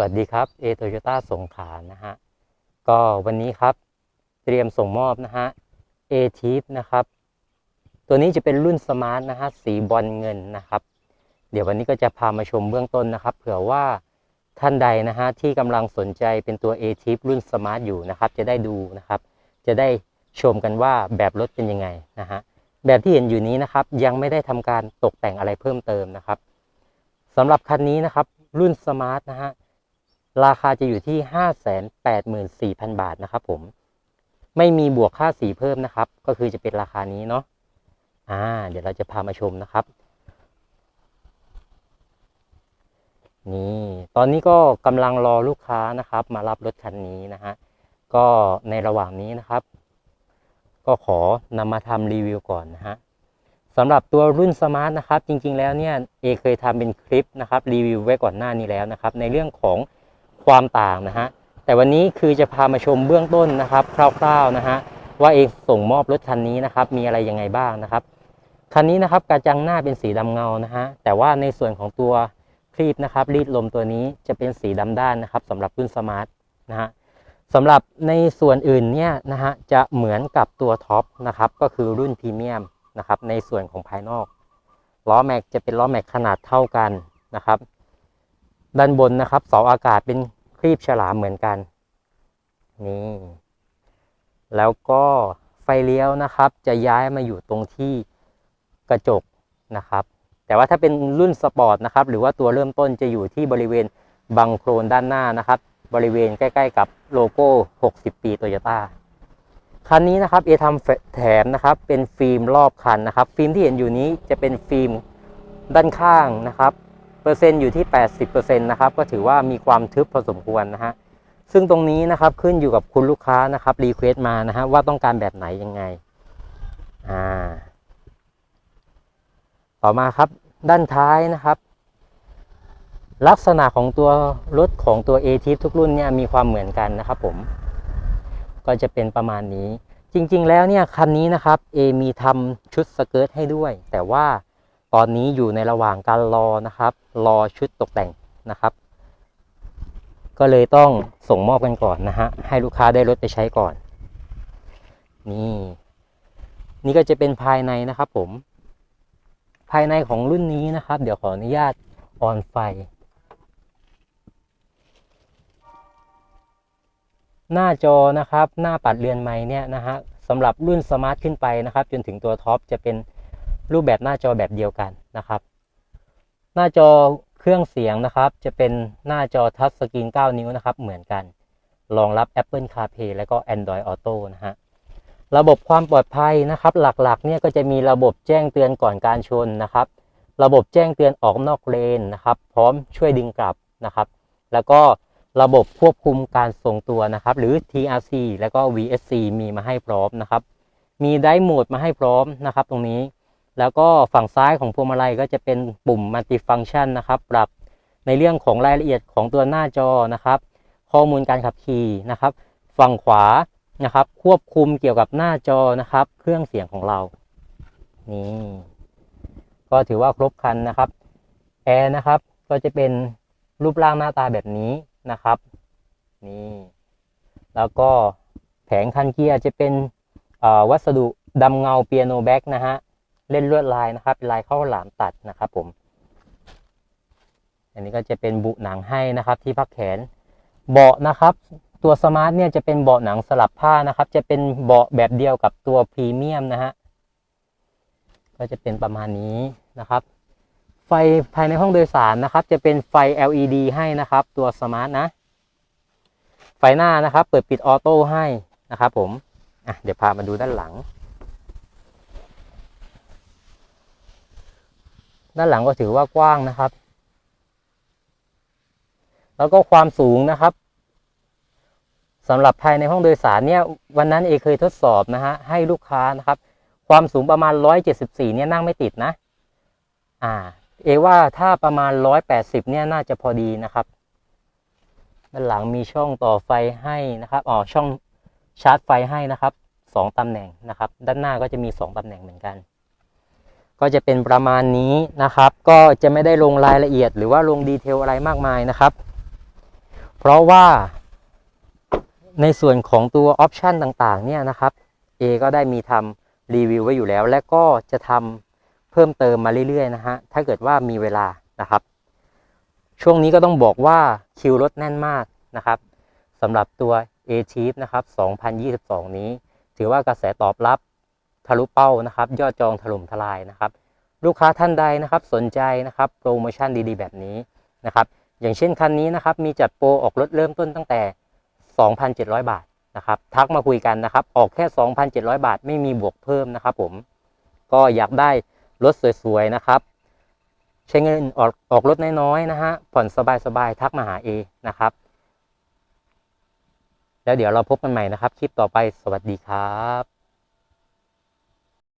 วัสดีครับเอโตโยต้าสงขลานะฮะ ก็วันนี้ครับ เตรียมส่งมอบนะฮะเอทีฟนะครับ ตัวนี้จะเป็นรุ่นสมาร์ทนะฮะสีบอลเงินนะครับ เดี๋ยววันนี้ก็จะพามาชมเบื้องต้นนะครับ เผื่อว่าท่านใดนะฮะที่กำลังสนใจเป็นตัว a t i p รุ่นสมาร์ทอยู่นะครับ จะได้ดูนะครับ จะได้ชมกันว่าแบบรถเป็นยังไงนะฮะแบบที่เห็นอยู่นี้นะครับ ยังไม่ได้ทำการตกแต่งอะไรเพิ่มเติมนะครับสำหรับคันนี้นะครับ รุ่นสมาร์ทนะฮะ ราคาจะอยู่ที่ 584,000 บาทนะครับผม ไม่มีบวกค่าสีเพิ่มนะครับ ก็คือจะเป็นราคานี้เนาะ อ่า เดี๋ยวเราจะพามาชมนะครับ นี่ ตอนนี้ก็กำลังรอลูกค้านะครับ มารับรถคันนี้นะฮะ ก็ในระหว่างนี้นะครับ ก็ขอนำมาทำรีวิวก่อนนะฮะสำหรับตัวรุ่นสมาร์ทนะครับ จริง ๆ แล้วเนี่ย เอเคยทำเป็นคลิปนะครับรีวิวไว้ก่อนหน้านี้แล้วนะครับ ในเรื่องของ ความต่างนะฮะแต่วันนี้คือจะพามาชมเบื้องต้นนะครับ คร่าวๆนะฮะว่าเองส่งมอบรถคันนี้นะครับ มีอะไรยังไงบ้างนะครับคันนี้นะครับกระจังหน้าเป็นสีดำเงานะฮะแต่ว่าในส่วนของตัวคลีปนะครับรีดลมตัวนี้จะเป็นสีดำด้านนะครับสำหรับรุ่นสมาร์ทนะฮะสำหรับในส่วนอื่นเนี่ยนะฮะจะเหมือนกับตัวท็อปนะครับก็คือรุ่นพรีเมียมนะครับในส่วนของภายนอกล้อแม็กจะเป็นล้อแม็กขนาดเท่ากันนะครับ ด้านบนนะครับเสาอากาศเป็นครีบฉลามเหมือนกัน นี่ แล้วก็ไฟเลี้ยวนะครับ จะย้ายมาอยู่ตรงที่กระจกนะครับ แต่ว่าถ้าเป็นรุ่นสปอร์ตนะครับ หรือว่าตัวเริ่มต้นจะอยู่ที่บริเวณบังโครนด้านหน้านะครับ บริเวณใกล้ ๆ กับโลโก้ 60 ปีโตโยต้าคันนี้นะครับเอทำแถมนะครับ เป็นฟิล์มรอบคันนะครับ ฟิล์มที่เห็นอยู่นี้จะเป็นฟิล์มด้านข้างนะครับ เปอร์เซ็นต์อยู่ที่ 80%นะครับก็ถือว่ามีความทึบพอสมควรนะฮะซึ่งตรงนี้นะครับขึ้นอยู่กับคุณลูกค้านะครับรีเควสต์มานะฮะว่าต้องการแบบไหนยังไงอ่าต่อมาครับด้านท้ายนะครับ ลักษณะของตัวรถของตัว a t i p ทุกรุ่นเนี่ยมีความเหมือนกันนะครับผมก็จะเป็นประมาณนี้ จริง ๆ แล้วเนี่ยคันนี้นะครับ A มีทำชุดสเกิร์ตให้ด้วย แต่ว่า ตอนนี้อยู่ในระหว่างการรอนะครับ รอชุดตกแต่งนะครับ ก็เลยต้องส่งมอบกันก่อนนะฮะให้ลูกค้าได้รถไปใช้ก่อน นี่ นี่ก็จะเป็นภายในนะครับผม ภายในของรุ่นนี้นะครับ เดี๋ยวขออนุญาตออนไฟ หน้าจอนะครับ หน้าปัดเรือนไม้เนี่ยนะฮะสำหรับรุ่นสมาร์ทขึ้นไปนะครับ จนถึงตัวท็อปจะเป็น รูปแบบหน้าจอแบบเดียวกันนะครับ หน้าจอเครื่องเสียงนะครับ จะเป็นหน้าจอทัชสกรีน 9 นิ้วนะครับ เหมือนกันรองรับ Apple CarPlay และก็ Android Auto นะฮะระบบความปลอดภัยนะครับ หลักๆ เนี่ยก็จะมีระบบแจ้งเตือนก่อนการชนนะครับ ระบบแจ้งเตือนออกนอกเลนนะครับ พร้อมช่วยดึงกลับนะครับ แล้วก็ระบบควบคุมการทรงตัวนะครับ หรือ TRC แล้วก็ VSC มีมาให้พร้อมนะครับ มีไดโหมดมาให้พร้อมนะครับ ตรงนี้ แล้วก็ฝั่งซ้ายของพวงมาลัยก็จะเป็นปุ่มมัลติฟังชันนะครับปรับในเรื่องของรายละเอียดของตัวหน้าจอนะครับ ข้อมูลการขับขี่นะครับ ฝั่งขวานะครับ ควบคุมเกี่ยวกับหน้าจอนะครับ เครื่องเสียงของเรา นี่ก็ถือว่าครบครันนะครับแอร์นะครับก็จะเป็นรูปร่างหน้าตาแบบนี้นะครับ นี่ แล้วก็แผงคันเกียร์จะเป็นวัสดุดำเงาเปียโนแบ็กนะฮะ เล่นลวดลายนะครับเป็นลายข้าวหลามตัดนะครับผม อันนี้ก็จะเป็นบุหนังให้นะครับที่พักแขน เบาะนะครับ ตัวสมาร์ทเนี่ยจะเป็นเบาะหนังสลับผ้านะครับ จะเป็นเบาะแบบเดียวกับตัวพรีเมียมนะฮะก็จะเป็นประมาณนี้นะครับ ไฟภายในห้องโดยสารนะครับ จะเป็นไฟ LED ให้นะครับ ตัวสมาร์ทนะ ไฟหน้านะครับ เปิดปิดออโต้ให้นะครับผมอะเดี๋ยวพามาดูด้านหลัง ด้านหลังก็ถือว่ากว้างนะครับ แล้วก็ความสูงนะครับสำหรับภายในห้องโดยสารเนี่ยวันนั้นเอเคยทดสอบนะฮะให้ลูกค้านะครับ ความสูงประมาณ 174 เนี่ยนั่งไม่ติดนะ อ่า เอว่าถ้าประมาณ 180 เนี่ยน่าจะพอดีนะครับ ด้านหลังมีช่องต่อไฟให้นะครับอ๋อช่องชาร์จไฟให้นะครับสองตำแหน่งนะครับ ด้านหน้าก็จะมีสองตำแหน่งเหมือนกัน ก็จะเป็นประมาณนี้นะครับ ก็จะไม่ได้ลงรายละเอียด หรือว่าลงดีเทลอะไรมากมายนะครับ เพราะว่าในส่วนของตัวออปชันต่างๆเนี่ยนะครับ A ก็ได้มีทำรีวิวไว้อยู่แล้ว และก็จะทำเพิ่มเติมมาเรื่อยๆนะฮะ ถ้าเกิดว่ามีเวลานะครับ ช่วงนี้ก็ต้องบอกว่าคิวรถแน่นมากนะครับสำหรับตัว A c h i e f นะครับ 2022 นี้ ถือว่ากระแสตอบรับ ทะลุเป้านะครับ ยอดจองถล่มทลายนะครับ ลูกค้าท่านใดนะครับสนใจนะครับโปรโมชั่นดีๆ แบบนี้นะครับ อย่างเช่นคันนี้นะครับมีจัดโปรออกรถเริ่มต้นตั้งแต่ 2,700 บาทนะครับทักมาคุยกันนะครับ ออกแค่ 2,700 บาทไม่มีบวกเพิ่มนะครับผมก็อยากได้รถสวยๆนะครับ ใช้เงินออกออกรถน้อยๆนะฮะผ่อนสบายๆทักมาหาเอนะครับ แล้วเดี๋ยวเราพบกันใหม่นะครับ คลิปต่อไปสวัสดีครับ